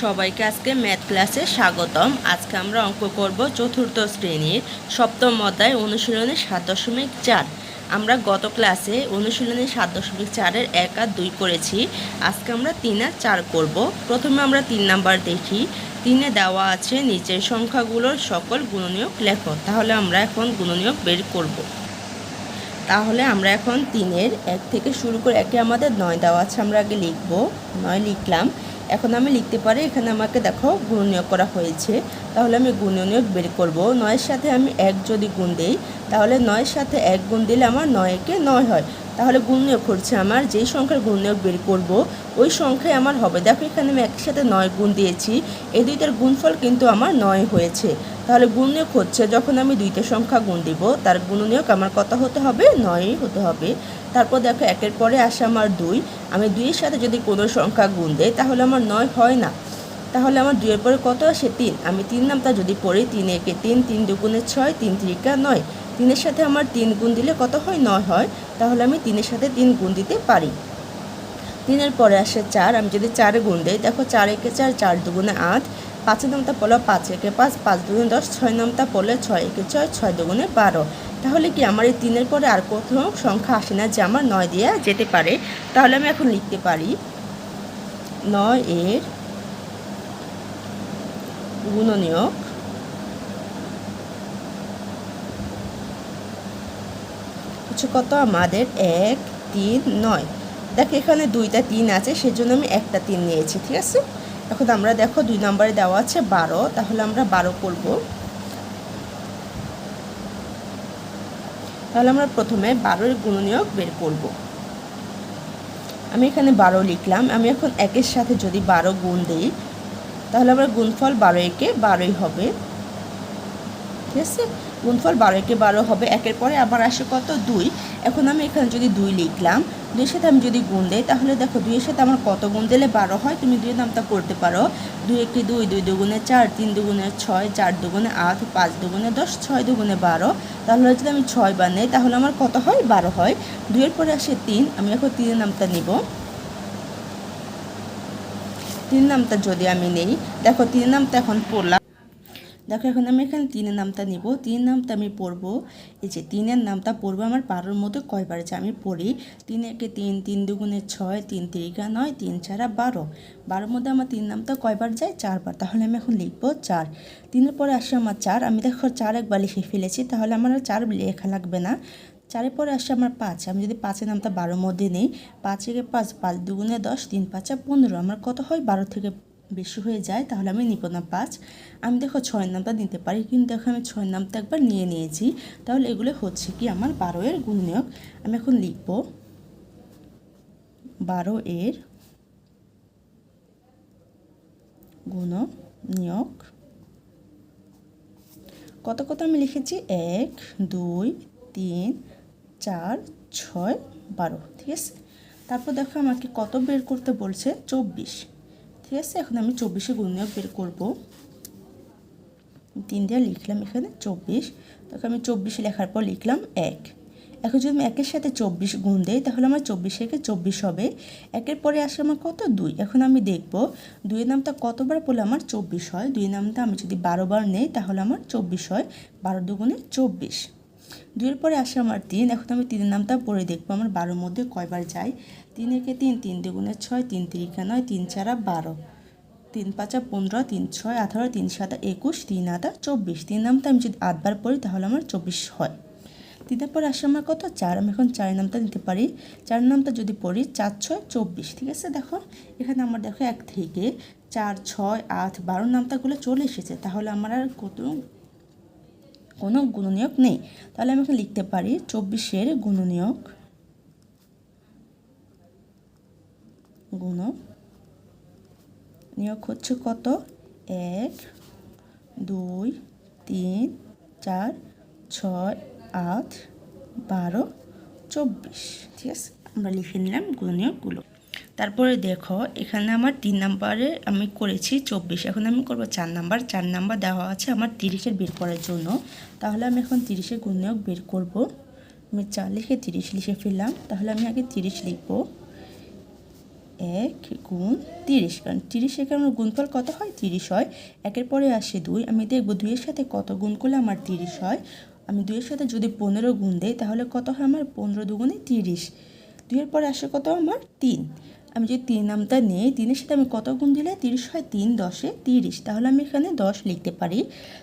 সবাইকে আজকে ম্যাথ ক্লাসে স্বাগতম। আজকে আমরা অঙ্ক করব চতুর্থ শ্রেণির সপ্তম অধ্যায় অনুশীলনী সাত দশমিক চার। আমরা গত ক্লাসে অনুশীলনী সাত দশমিক চারের এক আর দুই করেছি। আজকে আমরা তিন আর চার করব। প্রথমে আমরা তিন নাম্বার দেখি। তিনে দেওয়া আছে নিচের সংখ্যাগুলোর সকল গুণনীয়ক লেখো। তাহলে আমরা এখন গুণনীয়ক বের করব। তাহলে আমরা এখন তিনের এক থেকে শুরু করে একে আমাদের নয় দেওয়া আছে, আমরা আগে লিখব। নয় লিখলাম। এখন আমি লিখতে পারি, এখানে আমাকে দেখো গুণনীয় করা হয়েছে। তাহলে আমি গুণনীয় বের করব। নয়ের সাথে আমি এক যদি গুণ দিই, তাহলে নয়ের সাথে এক গুণ দিলে আমার নয় একে নয় হয়। তাহলে গুণনীয়ক হচ্ছে আমার, যেই সংখ্যার গুণনীয়ক বের করব, ওই সংখ্যায় আমার হবে। দেখো এখানে আমি একসাথে নয় গুণ দিয়েছি, এই দুইটার গুণফল কিন্তু আমার নয় হয়েছে। তাহলে গুণনীয়ক হচ্ছে যখন আমি দুইটা সংখ্যা গুণ দিব, তার গুণনীয়ক আমার কত হতে হবে? নয়ই হতে হবে। তারপর দেখো একের পরে আসে আমার দুই। আমি দুইয়ের সাথে যদি কোনো সংখ্যা গুণ দেয় তাহলে আমার নয় হয় না। তাহলে আমার দুইয়ের পরে কত আসে? তিন। আমি তিন নামটা যদি পড়ি, তিন একে তিন তিন দুগুণে ছয়, তিন ত্রিকা নয়। তিনের সাথে আমার তিন গুণ দিলে কত হয়? নয় হয়। তাহলে আমি তিনের সাথে তিন গুণ দিতে পারি। তিনের পরে আসে চার। আমি যদি চারে গুণ দিই, দেখো চার একে চার চার দুগুণে আট। পাঁচের নামটা পড়ল পাঁচ একে পাঁচ পাঁচ দুগুণে দশ। ছয় নামটা পড়লে ছয় একে ছয় ছয় দুগুণে বারো। তাহলে কি আমার এই তিনের পরে আর কোথাও সংখ্যা আসে না যে আমার নয় দেওয়া যেতে পারে? তাহলে আমি এখন লিখতে পারি। নয় এর গুণনীয়ক হচ্ছে কত? আমাদের এক, তিন, নয়। দেখো, এখানে দুইটা তিন আছে, সেজন্য আমি একটা তিন নিয়েছি, ঠিক আছে? এখন আমরা দেখো, দুই নম্বরে দেওয়া আছে বারো, তাহলে আমরা বারো করব। তাহলে আমরা প্রথমে বারোর গুণনীয়ক বের করব। আমি এখানে বারো লিখলাম, আমি এখন একের সাথে যদি বারো গুণ দিই, তাহলে আমার গুণফল বারো একে বারোই হবে। ঠিক আছে? গুণফল বারো, একে বারো হবে। একের পরে আবার আসে কত? দুই। এখন আমি এখানে যদি দুই লিখলাম, দুইয়ের সাথে আমি যদি গুণ দেই, তাহলে দেখো দুইয়ের সাথে আমার কত গুণ দিলে বারো হয়? তুমি দুই নামটা করতে পারো। দুই একটি দুই দুই দুগুণে চার, তিন দুগুণে ছয়, চার দুগুণে আট, পাঁচ দুগুণে দশ, ছয় দুগুণে বারো। তাহলে যদি আমি ছয় বার নেই তাহলে আমার কত হয়? বারো হয়। দুইয়ের পরে আসে তিন। আমি এখন তিনের নামটা নিব। তিন নামটা যদি আমি নেই, দেখো তিন নামটা এখন পড়লাম। দেখো, এখন আমি এখানে তিনের নামটা নিব তিন নামটা আমি পড়ব। এই যে তিনের নামটা পড়ব, আমার বারোর মধ্যে কয়বার যে আমি পড়ি তিন একে তিন তিন দুগুণে ছয়, তিন তিরিকা নয়, তিন চারা বারো। বারোর মধ্যে আমার তিন নামটা কয়বার যায়? চারবার। তাহলে আমি এখন লিখব চার। তিনের পরে আসে আমার চার। আমি দেখো চার একবার লিখে ফেলেছি, তাহলে আমার আর চার লেখা লাগবে না। চারের পরে আসে আমার পাঁচ। আমি যদি পাঁচের নামটা বারোর মধ্যে নেই, পাঁচ থেকে পাঁচ পাঁচ দুগুণে দশ, তিন পাঁচা পনেরো। আমার কত হয়? বারো থেকে বেশি হয়ে যায়, তাহলে আমি নিব না পাঁচ। আমি দেখো ছয়ের নামটা নিতে পারি, কিন্তু দেখো আমি ছয়ের নামটা একবার নিয়ে নিয়েছি। তাহলে এগুলো হচ্ছে কি আমার বারো এর গুণনীয়ক। আমি এখন লিখব বারো এর গুণনীয়ক। কত কত আমি লিখেছি? এক, দুই, তিন, চার, ছয়, বারো, ঠিক আছে? তারপর দেখো আমাকে কত বের করতে বলছে? চব্বিশ। ঠিক আছে? এখন আমি চব্বিশে গুণনীয়ক বের করব। তিন দিয়ে লিখলাম এখানে চব্বিশ। তখন আমি চব্বিশে লেখার পর লিখলাম এক। এখন যদি আমি একের সাথে চব্বিশ গুণ দিই, তাহলে আমার চব্বিশ একে চব্বিশ হবে। একের পরে আসে আমার কত? দুই। এখন আমি দেখব, দুইয়ের নামটা কতবার পড়লে আমার চব্বিশ হয়? দুই নামটা আমি যদি বারো বার নেই, তাহলে আমার চব্বিশ হয়। বারো দুগুণে চব্বিশ। দুইয়ের পরে আসে আমার তিন। এখন আমি তিনের নামটা পড়ে দেখব, আমার বারোর মধ্যে কয়বার যায়? তিন একে তিন তিন দুগুণে ছয়, তিন তিরিকা নয়, তিন চারা বারো। তিন পাঁচা পনেরো, তিন ছয় আঠারো, তিন সাতা একুশ, তিন আটা চব্বিশ। তিন নামটা আমি যদি আটবার পড়ি তাহলে আমার চব্বিশ হয়। তিনের পরে আসে আমার কত? চার। আমি এখন চার নামটা নিতে পারি। চার নামটা যদি পড়ি চার, ছয়, চব্বিশ। ঠিক আছে? দেখো, এখানে আমার দেখো এক থেকে চার, ছয়, আট, বারো নামটাগুলো চলে এসেছে। তাহলে আমার আর কত? কোনো গুণনীয়ক নেই। তাহলে আমি এখানে লিখতে পারি চব্বিশের গুণনীয়ক গুণ। নিয়োগ হচ্ছে কত? এক, দুই, তিন, চার, ছয়, আট, বারো, চব্বিশ। ঠিক আছে? আমরা লিখে নিলাম গুণনীয়কগুলো তারপরে দেখো, এখানে আমার তিন নাম্বারে আমি করেছি চব্বিশ। এখন আমি করব চার নাম্বার। চার নাম্বার দেওয়া আছে আমার তিরিশের বের করার জন্য। তাহলে আমি এখন তিরিশের গুণনীয়ক বের করব। আমি চার লিখে তিরিশ লিখে ফেললাম। তাহলে আমি আগে তিরিশ লিখব। এক গুণ তিরিশ, কারণ তিরিশের কারণে গুণফল কত হয়? তিরিশ হয়। একের পরে আসে দুই। আমি দেখব দুইয়ের সাথে কত গুণ করলে আমার তিরিশ হয়। আমি দুইয়ের সাথে যদি পনেরো গুণ দেই, তাহলে কত হয় আমার? পনেরো দুগুণে তিরিশ। দুইয়ের পরে আসে কত? আমার তিন। আমি যদি তিন নামটা নেই, তিনের সাথে আমি কত গুণ দিলে? তিরিশ হয় তিন, দশে তিরিশ। তাহলে আমি এখানে দশ লিখতে পারি।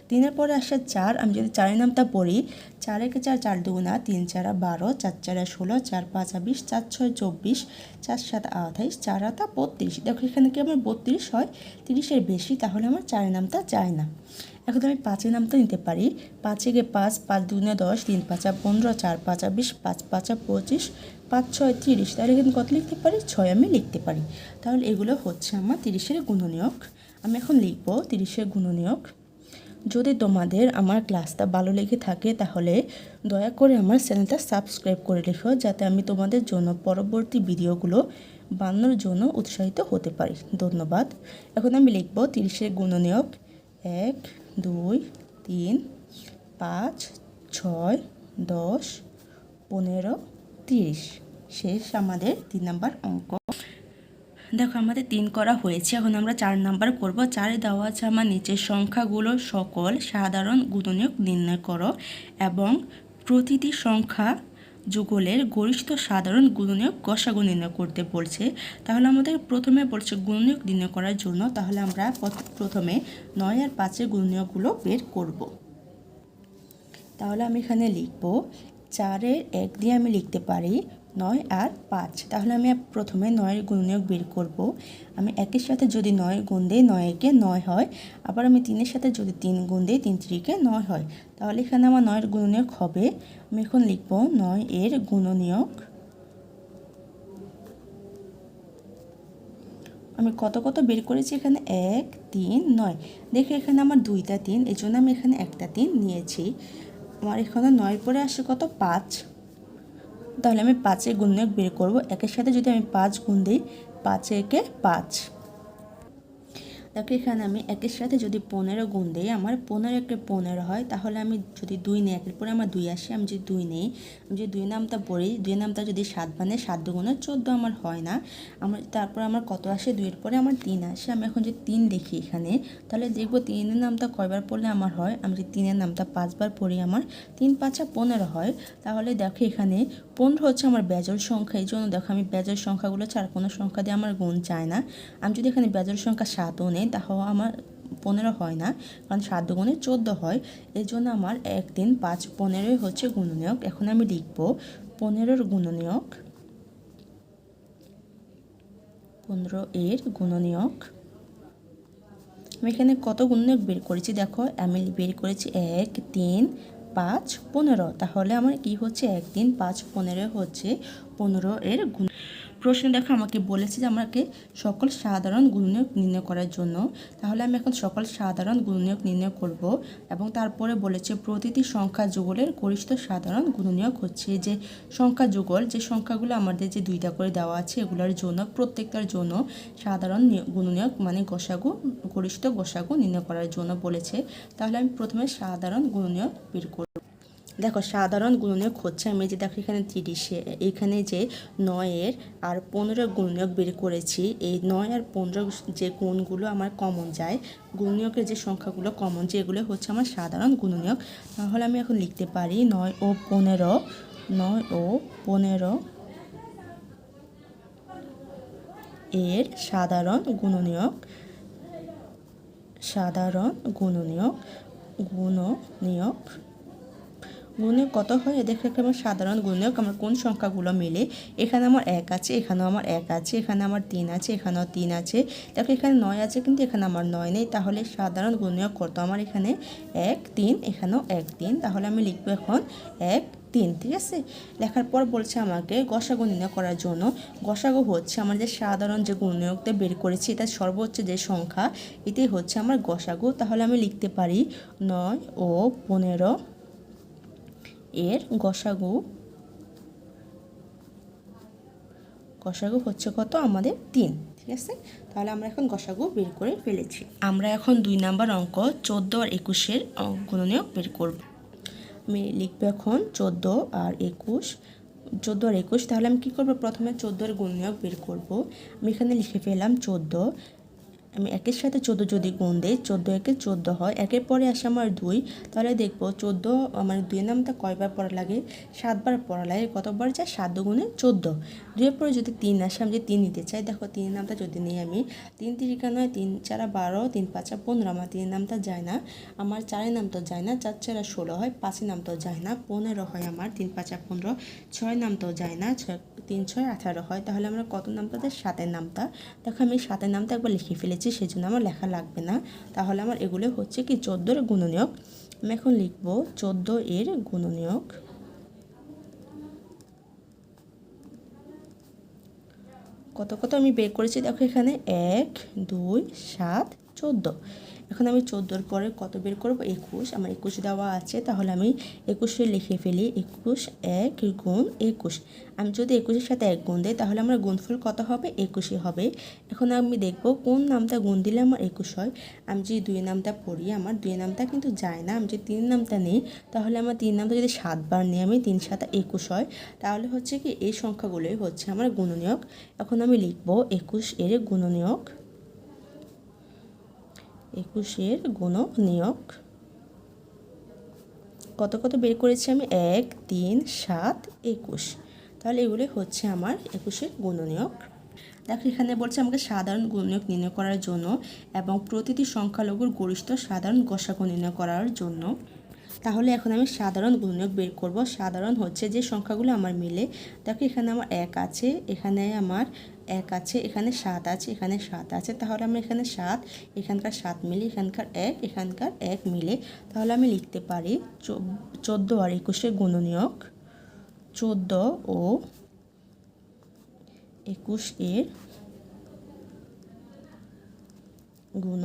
তিনের পরে আসে চার। আমি যদি চারের নামটা পড়ি চার একে চার? চার দুগুণা তিন, চারা বারো। চার, চারা ষোলো। চার, পাঁচ বিশ। চার, ছয়, চব্বিশ। চার, সাত, আঠাইশ। চার, আটা বত্রিশ। দেখো এখানে কি আমার বত্রিশ হয়? তিরিশের বেশি, তাহলে আমার চারের নামটা যায় না। এখন আমি পাঁচের নামটা নিতে পারি, পাঁচে গে পাঁচ পাঁচ দুগুণে দশ, তিন, পাঁচা পনেরো, চার, পাঁচা বিশ, পাঁচ, পাঁচা পঁচিশ পাঁচ, ছয়, তিরিশ। তাহলে এখানে কত লিখতে পারি? ছয় আমি লিখতে পারি। তাহলে এগুলো হচ্ছে আমার তিরিশের গুণনীয়ক। আমি এখন লিখব তিরিশের গুণনীয়ক। যদি তোমাদের আমার ক্লাসটা ভালো লেগে থাকে, তাহলে দয়া করে আমার চ্যানেলটা সাবস্ক্রাইব করে রেখো, যাতে আমি তোমাদের জন্য পরবর্তী ভিডিওগুলো বানানোর জন্য উৎসাহিত হতে পারি। ধন্যবাদ। এখন আমি লিখব তিরিশের গুণনীয়ক। এক, দুই, তিন, পাঁচ, ছয়, দশ, পনেরো তিরিশ। শেষ আমাদের তিন নাম্বার অঙ্ক। দেখো, আমাদের তিন করা হয়েছে। এখন আমরা চার নাম্বার করব। চারে দেওয়া আছে আমার নিচের সংখ্যাগুলো সকল সাধারণ গুণনীয়ক নির্ণয় করো এবং প্রতিটি সংখ্যা যুগলের গরিষ্ঠ সাধারণ গুণনীয়ক গসাগু নির্ণয় করতে বলছে। তাহলে আমাদের প্রথমে বলছে গুণনীয়ক নির্ণয় করার জন্য। তাহলে আমরা প্রথমে নয় আর পাঁচের গুণনীয়কগুলো বের করব। তাহলে আমি এখানে লিখব চারের এক দিয়ে আমি লিখতে পারি নয় আর পাঁচ। তাহলে আমি প্রথমে নয়ের গুণনীয়ক বের করব। আমি একের সাথে যদি নয় গুণ দিই নয় নয় হয়। আবার আমি তিনের সাথে যদি তিন গুণ দিই, তিন ত্রিকে নয় হয়। তাহলে এখানে আমার নয়ের গুণনীয়ক হবে। আমি এখন লিখব নয় এর গুণনীয়ক আমি কত কত বের করেছি এখানে? এক, তিন, নয়। দেখে এখানে আমার দুইটা তিন এই জন্য আমি এখানে একটা তিন নিয়েছি। আমার এখানে নয় পরে আসে কত? পাঁচ। তাহলে আমি পাঁচে গুণ বের করব। একের সাথে যদি আমি পাঁচ গুণ দিই, পাঁচে একে পাঁচ। দেখো এখানে আমি একের সাথে যদি পনেরো গুণ দিই, আমার পনেরো একে পনেরো হয়, তাহলে আমি যদি দুই নেই, একের পরে আমার দুই আসে, আমি যদি দুই নেই, আমি যদি দুই নামটা পড়ি, দুই নামটা যদি সাত বানে সাত দুগুণে চোদ্দ আমার হয় না, আমার তারপর আমার কত আসে, দুইয়ের পরে আমার তিন আসে, আমি এখন যদি তিন দেখি এখানে, তাহলে দেখব তিনের নামটা কয়বার পড়লে আমার হয়, আমি যদি তিনের নামটা পাঁচবার পড়ি আমার, তিন পাঁচা পনেরো হয়, তাহলে দেখো এখানে পনেরো হচ্ছে আমার বেজোর সংখ্যা, এই জন্য দেখো আমি বেজোর সংখ্যাগুলো ছাড়া কোনো সংখ্যা দিয়ে আমার গুণ চায় না, আমি যদি এখানে বেজোর সংখ্যা সাতও নেই তাহলে আমার পনেরো হয় না, কারণ সাত দুগুণে চোদ্দ হয়। এই জন্য আমার এক তিন পাঁচ পনেরোই হচ্ছে গুণনীয়ক। এখন আমি লিখব পনেরোর গুণনীয়ক, পনেরো এর গুণনীয়ক। আমি এখানে কত গুণনীয়ক বের করেছি দেখো, আমি বের করেছি এক, তিন, পাঁচ, পনেরো। তাহলে আমার কি হচ্ছে? এক, তিন, পাঁচ, পনেরো হচ্ছে পনেরো এর গুণ প্রশ্নে দেখো, আমাকে বলেছে যে আমাকে সকল সাধারণ গুণনীয়ক নির্ণয় করার জন্য। তাহলে আমি এখন সকল সাধারণ গুণনীয়ক নির্ণয় করব এবং তারপরে বলেছে, প্রতিটি সংখ্যা যুগলের গরিষ্ঠ সাধারণ গুণনীয়ক হচ্ছে যে সংখ্যা যুগল, যে সংখ্যাগুলো আমাদের যে দুইটা করে দেওয়া আছে, এগুলোর জন্য, প্রত্যেকটার জন্য সাধারণ নিয়- গুণনীয়ক মানে গোসাগু গরিষ্ঠ গোসাগু নির্ণয় করার জন্য বলেছে। তাহলে আমি প্রথমে সাধারণ গুণনীয়ক বের করব দেখো, সাধারণ গুণনীয়ক হচ্ছে আমি যে দেখো এখানে তিরিশে, এখানে যে নয়ের আর পনেরো গুণনীয়ক বের করেছি, এই নয় আর পনেরো যে গুণগুলো আমার কমন যায়, গুণনীয়কের যে সংখ্যাগুলো কমন যেগুলো হচ্ছে আমার সাধারণ গুণনীয়ক, তাহলে আমি এখন লিখতে পারি নয় ও পনেরো, নয় ও পনেরো এর সাধারণ গুণনীয়ক সাধারণ গুণনীয়ক গুণনীয়ক গুণে কত হয়? দেখে আমার সাধারণ গুণনীয়ক আমার কোন সংখ্যাগুলো মিলে? এখানে আমার এক আছে, এখানেও আমার এক আছে, এখানে আমার তিন আছে, এখানেও তিন আছে। দেখো এখানে নয় আছে কিন্তু এখানে আমার নয় নেই। তাহলে সাধারণ গুণনীয়ক কত? আমার এখানে এক, তিন, এখানেও এক, তিন। তাহলে আমি লিখব এখন এক, তিন, ঠিক আছে? লেখার পর বলছে আমাকে গসাগু নির্ণয় করার জন্য। গসাগু হচ্ছে আমার যে সাধারণ যে গুণনীয়কটা বের করেছি, এটা সর্বোচ্চ যে সংখ্যা, এটাই হচ্ছে আমার গসাগু। তাহলে আমি লিখতে পারি নয় ও পনেরো এর গসাগু। গসাগু হচ্ছে কত? আমাদের তিন, ঠিক আছে? তাহলে আমরা এখন গসাগু বের করে ফেলেছি। আমরা এখন দুই নাম্বার অঙ্ক, চোদ্দ আর একুশের অঙ্ক গুণনীয়ক বের করব। আমি লিখব এখন চোদ্দ আর একুশ। চোদ্দ আর একুশ, তাহলে আমি কী করব? প্রথমে চোদ্দোর গুণনীয়ক বের করব। আমি এখানে লিখে ফেললাম চোদ্দ। আমি একের সাথে চোদ্দ যদি গুণ দিই, চোদ্দ একে চোদ্দ হয়। একের পরে আসে আমার দুই। তাহলে দেখব চোদ্দ, আমার দুই নামটা কয়বার পড়া লাগে? সাতবার পড়া লাগে। কতবার যায়? সাত গুণে চোদ্দ। দুইয়ের পরে যদি তিন আসে, আমি যদি তিন নিতে চাই, দেখো তিন নামটা যদি নিই আমি। তিন তিরিকা নয় তিন চারা বারো, তিন পাঁচা পনেরো। আমার তিন নামটা যায় না। আমার চারের নাম তো যায় না। চার চারা ষোলো হয়, পাঁচের নাম তো যায় না। পনেরো হয় আমার, তিন পাঁচা পনেরো। ছয় নাম তো যায় না। ছয়, তিন, ছয় আঠারো হয়। তাহলে আমরা কত নামটা দেয়? সাতের নামটা। দেখো আমি সাতের নামটা একবার লিখে ফেলেছি। সেই জন্য আমার লেখা লাগবে না। তাহলে আমার এগুলো হচ্ছে কি, চোদ্দোর গুণনীয়ক। আমি এখন লিখব চোদ্দ এর গুণনীয়ক। কত কত আমি বের করেছি? দেখো এখানে এক, দুই, সাত, চোদ্দ। এখন আমি চোদ্দোর পরে কত বের করব? একুশ। আমার একুশ দেওয়া আছে, তাহলে আমি একুশে লিখে ফেলি। একুশ এক গুণ একুশ। আমি যদি একুশের সাথে এক গুণ দিই, তাহলে আমার গুণফল কত হবে? একুশে হবে। এখন আমি দেখব কোন নামটা গুণ দিলে আমার একুশ হয়। আমি যদি দুই নামটা পড়ি, আমার দুই নামটা কিন্তু যায় না। আমি যদি তিন নামটা নিই, তাহলে আমার তিন নামটা যদি সাতবার নিই, আমি তিন সাত একুশ হয়। তাহলে হচ্ছে কি, এই সংখ্যাগুলোই হচ্ছে আমার গুণনীয়ক। এখন আমি লিখব একুশ এর গুণনীয়ক। একুশের গুণ নিয়োগ। কত কত বের করেছি আমি? এক, তিন, সাত, একুশ। তাহলে এগুলি হচ্ছে আমার একুশের গুণনীয়ক দেখো, এখানে বলছে আমাকে সাধারণ গুণনীয়ক নির্ণয় করার জন্য এবং প্রতিটি সংখ্যালঘুর গরিষ্ঠ সাধারণ গসাগু নির্ণয় করার জন্য। তাহলে এখন আমি সাধারণ গুণনীয়ক বের করব। সাধারণ হচ্ছে যে সংখ্যাগুলো আমার মিলে, দেখো এখানে আমার এক আছে, এখানে আমার এক আছে, এখানে সাত আছে, এখানে সাত আছে, তাহলে আমি এখানে সাত, এখানকার সাত মিলে, এখানকার এক এখানকার এক মিলে, তাহলে আমি লিখতে পারি চোদ্দ আর একুশের গুণনীয়ক, চোদ্দ ও একুশ এর গুণ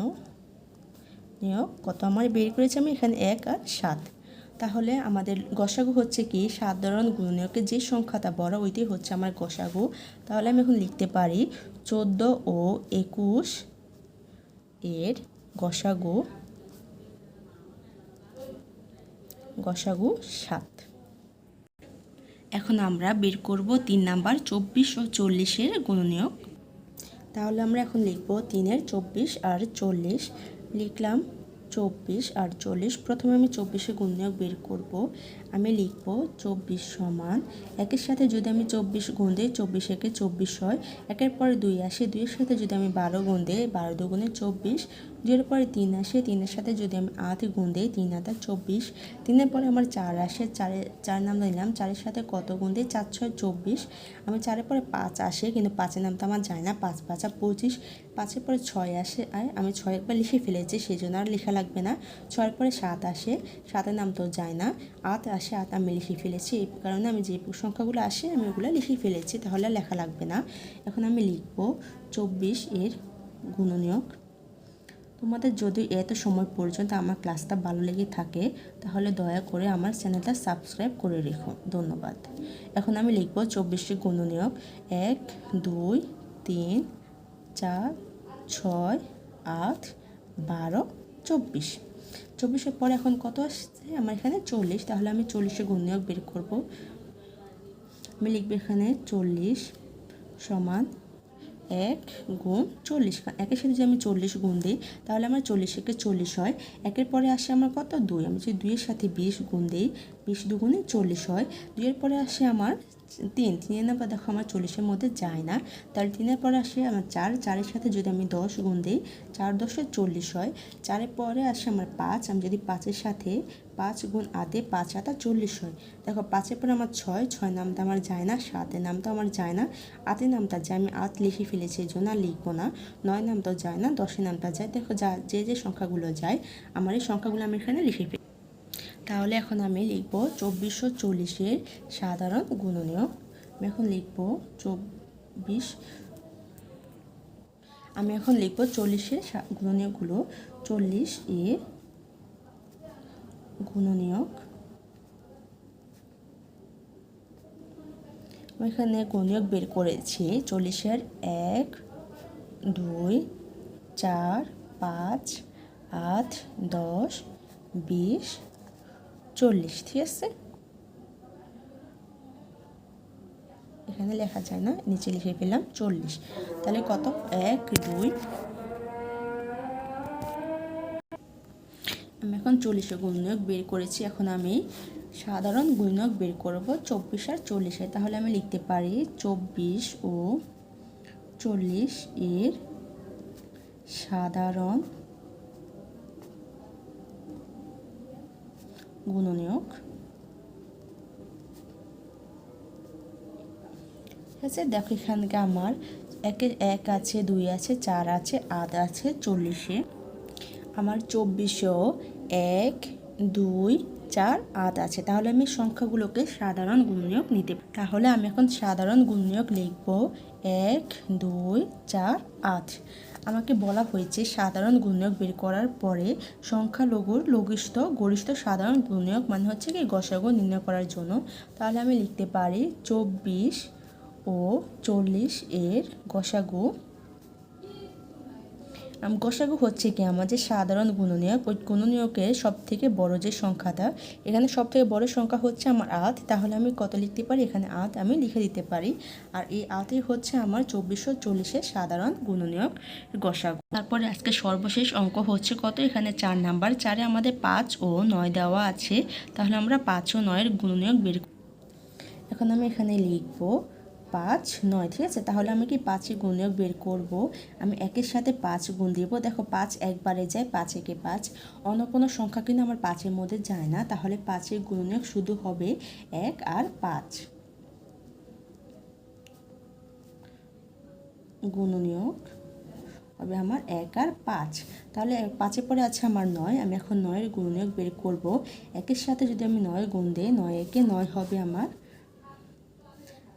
নিয়োগ কত আমার বের করেছি আমি এখানে এক আর সাত। তাহলে আমাদের গসাগু হচ্ছে কি? সাধারণ গুণনীয়কের যে সংখ্যাটা বড় ওইটাই হচ্ছে আমার গসাগু। তাহলে আমি এখন লিখতে পারি চোদ্দ ও একুশ এর গসাগু গসাগু সাত। এখন আমরা বের করব তিন নাম্বার চব্বিশ ও চল্লিশের গুণনীয়ক তাহলে আমরা এখন লিখব তিনের চব্বিশ আর চল্লিশ। লিখলাম চব্বিশ আর চল্লিশ। প্রথমে আমি চব্বিশে গুণনীয়ক বের করব। আমি লিখব চব্বিশ সমান একের সাথে যদি আমি চব্বিশ গুণ দিই, চব্বিশ একে চব্বিশ হয়। একের পরে দুই আসে, দুইয়ের সাথে যদি আমি বারো গুণ দিই, বারো দুগুণে চব্বিশ। দুইয়ের পরে তিন আসে, তিনের সাথে যদি আমি আট গুণ দিই, তিন আটা চব্বিশ। তিনের পরে আমার চার আসে, চারে, চার নাম নিলাম চারের সাথে কত গুণ দিই, চার ছয় চব্বিশ। আমি চারের পরে পাঁচ আসে, কিন্তু পাঁচের নাম তো আমার যায় না, পাঁচ, পাঁচা পঁচিশ। পাঁচের পরে ছয় আসে, আর আমি ছয় একবার লিখে ফেলেছি সেই জন্য আর লেখা লাগবে না। ছয়ের পরে সাত আসে, সাতের নাম তো যায় না। আট আসে আট আমি লিখে ফেলেছি। এই কারণে আমি যে সংখ্যাগুলো আসে, আমি ওগুলো লিখে ফেলেছি, তাহলে লেখা লাগবে না। এখন আমি লিখব চব্বিশ এর গুণনীয়ক। তোমাদের যদি এত সময় পর্যন্ত আমার ক্লাসটা ভালো লেগে থাকে, তাহলে দয়া করে আমার চ্যানেলটা সাবস্ক্রাইব করে রেখো। ধন্যবাদ। এখন আমি লিখব চব্বিশটি গুণনীয়ক। এক, দুই, তিন, চার, ছয়, আট, বারো, চব্বিশ। চব্বিশের পর এখন কত আসছে? আমার এখানে চল্লিশ, তাহলে আমি চল্লিশে গুণনীয়ক বের করব। আমি লিখব এখানে চল্লিশ সমান এক গুণ চল্লিশ। একের সাথে যদি আমি চল্লিশ গুণ দিই, তাহলে আমার চল্লিশ একে চল্লিশ হয়। একের পরে আসে আমার কত? দুই। আমি যদি দুইয়ের সাথে বিশ গুণ দিই, বিশ দুগুণে চল্লিশ হয়। দুইয়ের পরে আসে আমার তিন, তিনের নাম্বার দেখো আমার চল্লিশের মধ্যে যায় না। তাহলে তিনের পরে আসে আমার চার, চারের সাথে যদি আমি দশ গুণ দিই, চার দশে চল্লিশ হয়। চারের পরে আসে আমার পাঁচ, আমি যদি পাঁচের সাথে পাঁচ গুণ আদে পাঁচ আটা চল্লিশ হয়। দেখো পাঁচের পরে আমার ছয় ছয় নামটা আমার যায় না, সাতের নামটা আমার যায় না, আটের নামটা যায়, আমি আট লিখে ফেলেছি, এই জন্য লিখব না। নয় নামটা যায় না, দশের নামটা যায়। দেখো যা, যে যে সংখ্যাগুলো যায়, আমার এই সংখ্যাগুলো আমি এখানে লিখে ফেলি তাহলে এখন আমি লিখব চব্বিশশো চল্লিশের সাধারণ গুণনীয় আমি এখন লিখব চব্বিশ। আমি এখন লিখব চল্লিশের গুণনীয়কগুলো। চল্লিশ এ গুণনীয়ক। আমি এখানে গুণনীয়ক বের করেছি। চল্লিশের এক, দুই, চার, পাঁচ, আট, দশ, বিশ চল্লিশ, ঠিক আছে? এখানে লেখা যায় না, নিচে লিখে ফেললাম চল্লিশ। তাহলে কত? এক, দুই। আমি এখন চল্লিশে গুণনীয়ক বের করেছি, এখন আমি সাধারণ গুণনীয়ক বের করব চব্বিশ আর চল্লিশে তাহলে আমি লিখতে পারি চব্বিশ ও চল্লিশ এর সাধারণ ঠিক আছে দেখো এখানকে আমার একের এক আছে, দুই আছে, চার আছে, আট আছে, চল্লিশে আমার চব্বিশেও এক, দুই, চার, আট আছে। তাহলে আমি সংখ্যাগুলোকে সাধারণ গুণনীয়ক নিতে তাহলে আমি এখন সাধারণ গুণনীয়ক লিখব এক, দুই, চার, আট। আমাকে বলা হয়েছে, সাধারণ গুণনীয়ক বের করার পরে সংখ্যালঘুর লঘিষ্ঠ, গরিষ্ঠ সাধারণ গুণনীয়ক মানে হচ্ছে কি গসাগু নির্ণয় করার জন্য। তাহলে আমি লিখতে পারি চব্বিশ ও চল্লিশ এর গসাগু গসাগু হচ্ছে কি আমাদের সাধারণ গুণনীয়ক, ওই গুণনীয়কের সব থেকে বড় যে সংখ্যাটা, এখানে সব থেকে বড় সংখ্যা হচ্ছে আমার আট তাহলে আমি কত লিখতে পারি? এখানে আট আমি লিখে দিতে পারি। আর এই আটই হচ্ছে আমার চব্বিশশো চল্লিশের সাধারণ গুণনীয়ক গসাগু। তারপরে আজকে সর্বশেষ অঙ্ক হচ্ছে কত? এখানে চার নাম্বার, চারে আমাদের পাঁচ ও নয় দেওয়া আছে, তাহলে আমরা পাঁচ ও নয়ের গুণনীয়ক বের এখন আমি এখানে লিখব পাঁচ, নয়, ঠিক আছে? তাহলে আমি কি পাঁচে গুণনীয়ক বের করব? আমি একের সাথে পাঁচ গুণ দিব। দেখো, পাঁচ একবারে যায়, পাঁচ একে পাঁচ। অন্য কোনো সংখ্যা কিন্তু আমার পাঁচের মধ্যে যায় না। তাহলে পাঁচের গুণনীয়ক শুধু হবে এক আর পাঁচ। গুণনীয়ক হবে আমার এক আর পাঁচ। তাহলে পাঁচে পরে আছে আমার নয়। আমি এখন নয়ের গুণনীয়ক বের করব। একের সাথে যদি আমি নয় গুণ দিই, নয় একে নয় হবে আমার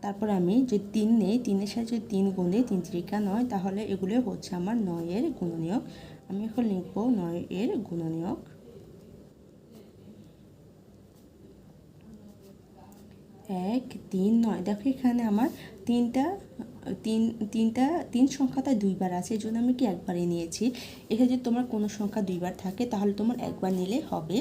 তারপর আমি যে তিন নেই তিনের সাথে যদি তিন গুণে তিন ত্রিকা নয়, তাহলে এগুলো হচ্ছে আমার নয়ের গুণনীয়ক। আমি এখন লিখব নয়ের গুণনীয়ক। এক, তিন, নয়। দেখো এখানে আমার তিনটা তিন, তিনটা, তিন সংখ্যাটা দুইবার আছে, এই জন্য আমি কি একবারই নিয়েছি। এখানে যদি তোমার কোনো সংখ্যা দুইবার থাকে, তাহলে তোমার একবার নিলে হবে।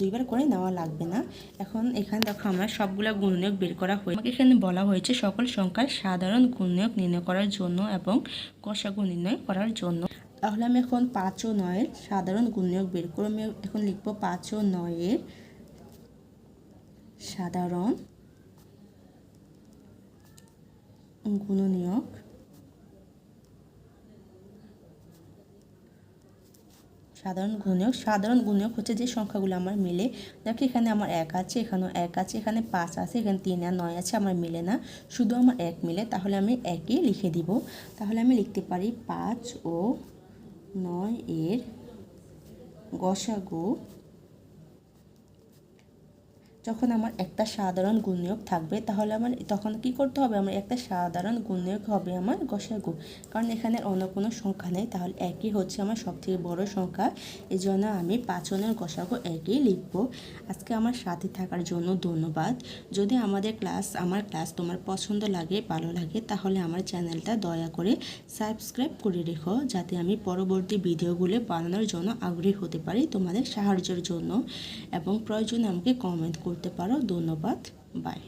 দুইবার করে নেওয়া লাগবে না। এখন এখানে দেখো আমরা সবগুলো গুণনীয়ক বের করা হয়ে আমাকে এখানে বলা হয়েছে সকল সংখ্যার সাধারণ গুণনীয়ক নির্ণয় করার জন্য এবং কষাগু নির্ণয় করার জন্য। তাহলে আমি এখন পাঁচ ও নয়ের সাধারণ গুণনীয়ক বের করে আমি এখন লিখব পাঁচ ও নয়ের সাধারণ গুণনীয়ক সাধারণ গুণনীয়ক সাধারণ গুণনীয়ক হচ্ছে যে সংখ্যাগুলো আমার মিলে। দেখো, এখানে আমার এক আছে, এখানেও এক আছে, এখানে পাঁচ আছে, এখানে তিন আর নয় আছে, আমার মিলে না। শুধু আমার এক মিলে, তাহলে আমি একই লিখে দিব। তাহলে আমি লিখতে পারি পাঁচ ও নয় এর গসাগু যখন আমার একটা সাধারণ গুণনীয়ক থাকবে, তাহলে আমার তখন কি করতে হবে? আমার একটা সাধারণ গুণনীয়ক হবে আমার গসাগু কারণ এখানে অন্য কোনো সংখ্যা নেই, তাহলে একই হচ্ছে আমার সবথেকে বড় সংখ্যা। এই জন্য আমি পাঁচনের গসাগু একই লিখব। আজকে আমার সাথে থাকার জন্য ধন্যবাদ। যদি আমাদের ক্লাস, আমার ক্লাস তোমার পছন্দ লাগে, ভালো লাগে, তাহলে আমার চ্যানেলটা দয়া করে সাবস্ক্রাইব করে রেখো, যাতে আমি পরবর্তী ভিডিওগুলো বানানোর জন্য আগ্রহী হতে পারি তোমাদের সাহায্যের জন্য। এবং প্রয়োজনে আমাকে কমেন্ট করতে পারো ধন্যবাদ বাই